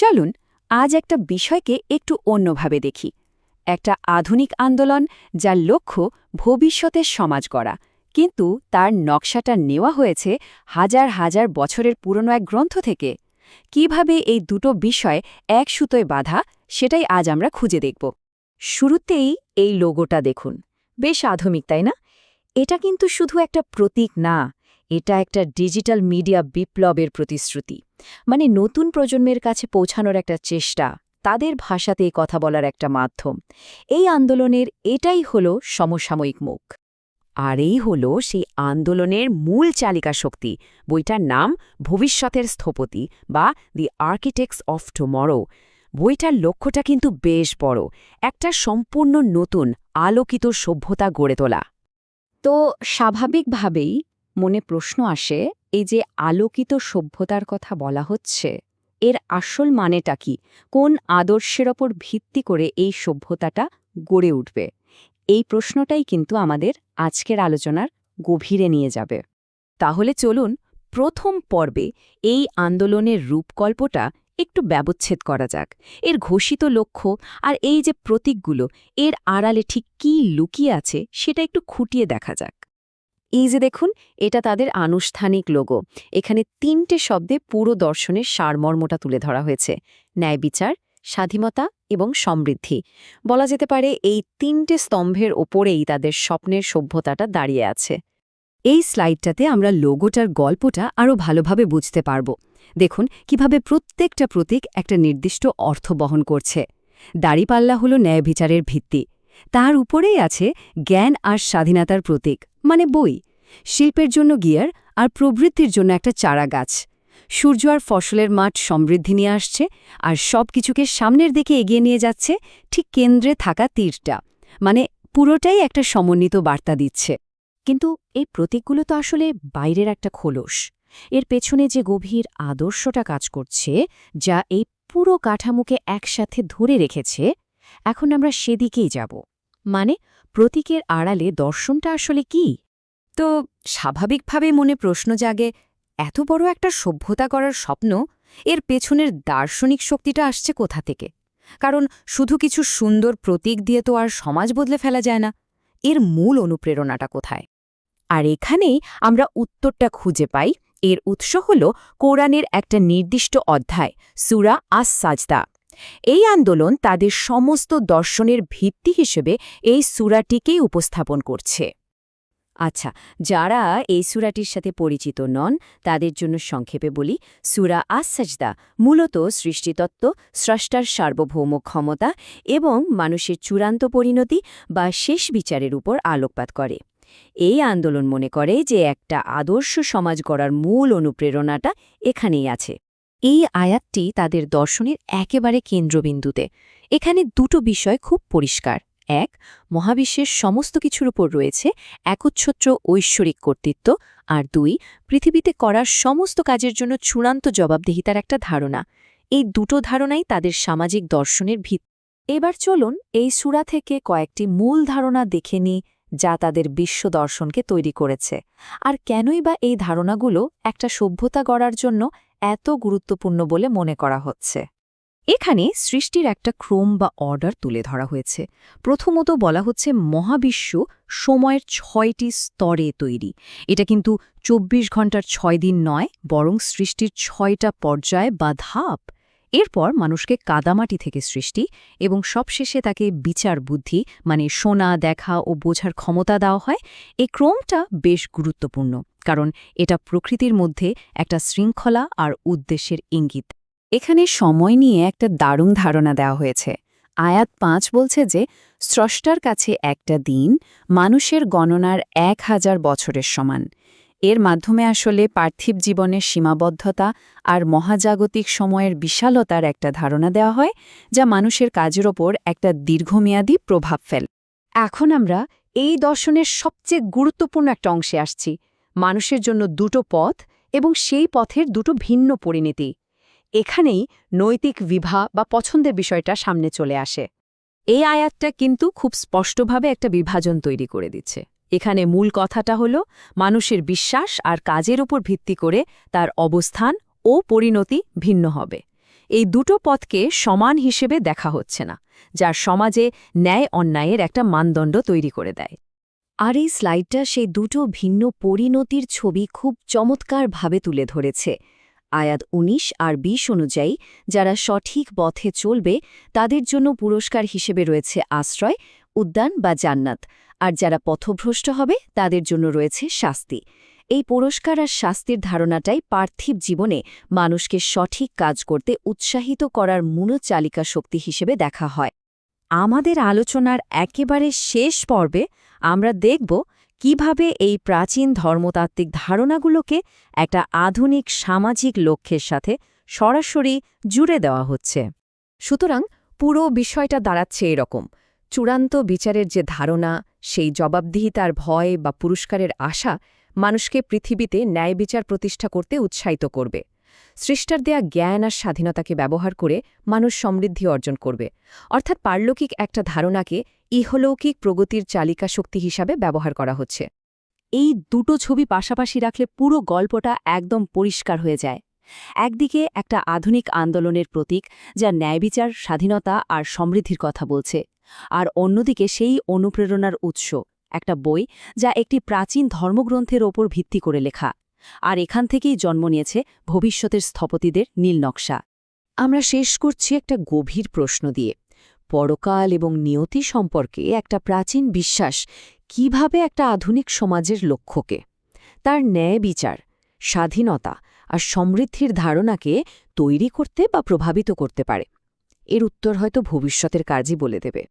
চলুন, আজ একটা বিষয়কে একটু অন্যভাবে দেখি। একটা আধুনিক আন্দোলন যার লক্ষ্য ভবিষ্যতের সমাজ গড়া। কিন্তু তার নকশাটা নেওয়া হয়েছে হাজার হাজার বছরের পুরনো এক গ্রন্থ থেকে। কীভাবে এই দুটো বিষয় এক সুতোয় বাঁধা, সেটাই আজ আমরা খুঁজে দেখব। শুরুতেই এই লোগোটা দেখুন। বেশ আধুনিক, তাই না? এটা কিন্তু শুধু একটা প্রতীক না এটা একটা ডিজিটাল মিডিয়া বিপ্লবের প্রতিশ্রুতি। মানে নতুন প্রজন্মের কাছে পৌঁছানোর একটা চেষ্টা, তাদের ভাষাতে কথা বলার একটা মাধ্যম। এই আন্দোলনের এটাই হল সমসাময়িক মুখ। আর এই হল সেই আন্দোলনের মূল চালিকা শক্তি, বইটার নাম ভবিষ্যতের স্থপতি বা দি আর্কিটেক্টস অফ টুমরো বইটার লক্ষ্যটা কিন্তু বেশ বড়, একটা সম্পূর্ণ নতুন, আলোকিত সভ্যতা গড়ে তোলা। তো স্বাভাবিকভাবেই মনে প্রশ্ন আসে, এই যে আলোকিত সভ্যতার কথা বলা হচ্ছে, এর আসল মানেটা কি? কোন আদর্শের ওপর ভিত্তি করে এই সভ্যতাটা গড়ে উঠবে? এই প্রশ্নটাই কিন্তু আমাদের আজকের আলোচনার গভীরে নিয়ে যাবে। তাহলে চলুন প্রথম পর্বে এই আন্দোলনের রূপকল্পটা একটু ব্যবচ্ছেদ করা যাক। এর ঘোষিত লক্ষ্য আর এই যে প্রতীকগুলো, এর আড়ালে ঠিক কী লুকিয়ে আছে সেটা একটু খুঁটিয়ে দেখা যাক। এই যে দেখুন, এটা তাদের আনুষ্ঠানিক লোগো এখানে তিনটে শব্দে পুরো দর্শনের সারমর্মটা তুলে ধরা হয়েছে। ন্যায় বিচার, স্বাধীনতা এবং সমৃদ্ধি। বলা যেতে পারে এই তিনটে স্তম্ভের ওপরেই তাদের স্বপ্নের সভ্যতাটা দাঁড়িয়ে আছে। এই স্লাইডটাতে আমরা লোগোটার গল্পটা আরও ভালোভাবে বুঝতে পারব। দেখুন, কীভাবে প্রত্যেকটা প্রতীক একটা নির্দিষ্ট অর্থ বহন করছে। দাড়িপাল্লা হল ন্যায় বিচারের ভিত্তি। তার উপরেই আছে জ্ঞান আর স্বাধীনতার প্রতীক মানে বই। শিল্পের জন্য গিয়ার আর প্রবৃত্তির জন্য একটা চারা গাছ সূর্য আর ফসলের মাঠ সমৃদ্ধি নিয়ে আসছে আর সব কিছুকে সামনের দিকে এগিয়ে নিয়ে যাচ্ছে ঠিক কেন্দ্রে থাকা তীরটা মানে পুরোটাই একটা সমন্বিত বার্তা দিচ্ছে। কিন্তু এই প্রতীকগুলো তো আসলে বাইরের একটা খোলস। এর পেছনে যে গভীর আদর্শটা কাজ করছে, যা এই পুরো কাঠামোকে একসাথে ধরে রেখেছে এখন আমরা সেদিকেই যাব। মানে প্রতীকের আড়ালে দর্শনটা আসলে কি? তো, স্বাভাবিকভাবে মনে প্রশ্ন জাগে, এত বড় একটা সভ্যতা করার স্বপ্ন, এর পেছনের দার্শনিক শক্তিটা আসছে কোথা থেকে? কারণ শুধু কিছু সুন্দর প্রতীক দিয়ে তো আর সমাজ বদলে ফেলা যায় না, এর মূল অনুপ্রেরণাটা কোথায়? আর এখানেই আমরা উত্তরটা খুঁজে পাই, এর উৎস হল কোরআনের একটা নির্দিষ্ট অধ্যায়, সুরা আস সাজদা এই আন্দোলন তাদের সমস্ত দর্শনের ভিত্তি হিসেবে এই সুরাটিকেই উপস্থাপন করছে। আচ্ছা যারা এই সুরাটির সাথে পরিচিত নন, তাদের জন্য সংক্ষেপে বলি, সুরা আসাজদা মূলত সৃষ্টিতত্ত্ব, স্রষ্টার সার্বভৌম ক্ষমতা এবং মানুষের চূড়ান্ত পরিণতি বা শেষ বিচারের উপর আলোকপাত করে। এই আন্দোলন মনে করে যে একটা আদর্শ সমাজ গড়ার মূল অনুপ্রেরণাটা এখানেই আছে। এই আয়াতটি তাদের দর্শনের একেবারে কেন্দ্রবিন্দুতে। এখানে দুটো বিষয় খুব পরিষ্কার। এক, মহাবিশ্বের সমস্ত কিছুর উপর রয়েছে একচ্ছত্র ঐশ্বরিক কর্তৃত্ব। আর দুই, পৃথিবীতে করার সমস্ত কাজের জন্য চূড়ান্ত জবাবদিহিতার একটা ধারণা। এই দুটো ধারণাই তাদের সামাজিক দর্শনের ভিত এবার চলুন এই সুরা থেকে কয়েকটি মূল ধারণা দেখে নিই, যা তাদের বিশ্ব দর্শনকে তৈরি করেছে। আর কেনই বা এই ধারণাগুলো একটা সভ্যতা গড়ার জন্য এত গুরুত্বপূর্ণ বলে মনে করা হচ্ছে। এখানে সৃষ্টির একটা ক্রম বা অর্ডার তুলে ধরা হয়েছে। প্রথমত বলা হচ্ছে মহাবিশ্ব সময়ের ছয়টি স্তরে তৈরি। এটা কিন্তু ২৪ ঘণ্টার ছয় দিন নয়, বরং সৃষ্টির ছয়টা পর্যায় বা ধাপ। এরপর মানুষকে কাদামাটি থেকে সৃষ্টি এবং সবশেষে তাকে বিচার বুদ্ধি মানে শোনা, দেখা ও বোঝার ক্ষমতা দেওয়া হয়। এই ক্রমটা বেশ গুরুত্বপূর্ণ, কারণ এটা প্রকৃতির মধ্যে একটা শৃঙ্খলা আর উদ্দেশ্যের ইঙ্গিত। এখানে সময় নিয়ে একটা দারুণ ধারণা দেওয়া হয়েছে। আয়াত পাঁচ বলছে যে, স্রষ্টার কাছে একটা দিন মানুষের গণনার এক হাজার বছরের সমান। এর মাধ্যমে আসলে পার্থিব জীবনের সীমাবদ্ধতা আর মহাজাগতিক সময়ের বিশালতার একটা ধারণা দেওয়া হয়, যা মানুষের কাজের ওপর একটা দীর্ঘমেয়াদী প্রভাব ফেল। এখন আমরা এই দর্শনের সবচেয়ে গুরুত্বপূর্ণ একটা অংশে আসছি, মানুষের জন্য দুটো পথ এবং সেই পথের দুটো ভিন্ন পরিণতি। এখানেই নৈতিক বিভা বা পছন্দের বিষয়টা সামনে চলে আসে। এই আয়াতটা কিন্তু খুব স্পষ্টভাবে একটা বিভাজন তৈরি করে দিচ্ছে। এখানে মূল কথাটা হল, মানুষের বিশ্বাস আর কাজের উপর ভিত্তি করে তার অবস্থান ও পরিণতি ভিন্ন হবে। এই দুটো পথকে সমান হিসেবে দেখা হচ্ছে না, যার সমাজে ন্যায় অন্যায়ের একটা মানদণ্ড তৈরি করে দেয়। আর এই স্লাইডটা সেই দুটো ভিন্ন পরিণতির ছবি খুব চমৎকারভাবে তুলে ধরেছে। আয়াত ১৯ আর ২০ অনুযায়ী, যারা সঠিক পথে চলবে, তাদের জন্য পুরস্কার হিসেবে রয়েছে আশ্রয় উদ্যান বা জান্নাত। আর যারা পথভ্রষ্ট হবে, তাদের জন্য রয়েছে শাস্তি। এই পুরস্কার আর শাস্তির ধারণাটাই পার্থিব জীবনে মানুষকে সঠিক কাজ করতে উৎসাহিত করার মূলচালিকা শক্তি হিসেবে দেখা হয়। আমাদের আলোচনার একেবারে শেষ পর্বে আমরা দেখব কীভাবে এই প্রাচীন ধর্মতাত্ত্বিক ধারণাগুলোকে একটা আধুনিক সামাজিক লক্ষ্যের সাথে সরাসরি জুড়ে দেওয়া হচ্ছে। সুতরাং পুরো বিষয়টা দাঁড়াচ্ছে এরকম। চূড়ান্ত বিচারের যে ধারণা, সেই জবাবদিহিতার ভয় বা পুরস্কারের আশা মানুষকে পৃথিবীতে ন্যায় বিচার প্রতিষ্ঠা করতে উৎসাহিত করবে। সৃষ্টার দেয়া জ্ঞান আর স্বাধীনতাকে ব্যবহার করে মানুষ সমৃদ্ধি অর্জন করবে। অর্থাৎ পারলৌকিক একটা ধারণাকে ইহলৌকিক প্রগতির চালিকা শক্তি হিসাবে ব্যবহার করা হচ্ছে। এই দুটো ছবি পাশাপাশি রাখলে পুরো গল্পটা একদম পরিষ্কার হয়ে যায়। একদিকে একটা আধুনিক আন্দোলনের প্রতীক, যা ন্যায়বিচার, স্বাধীনতা আর সমৃদ্ধির কথা বলছে, আর অন্যদিকে সেই অনুপ্রেরণার উৎস, একটা বই যা একটি প্রাচীন ধর্মগ্রন্থের ওপর ভিত্তি করে লেখা, আর এখান থেকেই জন্ম নিয়েছে ভবিষ্যতের স্থপতিদের নীল নকশা। আমরা শেষ করছি একটা গভীর প্রশ্ন দিয়ে, পরকাল এবং নিয়তি সম্পর্কে একটা প্রাচীন বিশ্বাস কীভাবে একটা আধুনিক সমাজের লক্ষ্যকে, তার ন্যায় বিচার স্বাধীনতা আর সমৃদ্ধির ধারণাকে তৈরি করতে বা প্রভাবিত করতে পারে। এর উত্তর হয়তো ভবিষ্যতের কাজই বলে দেবে।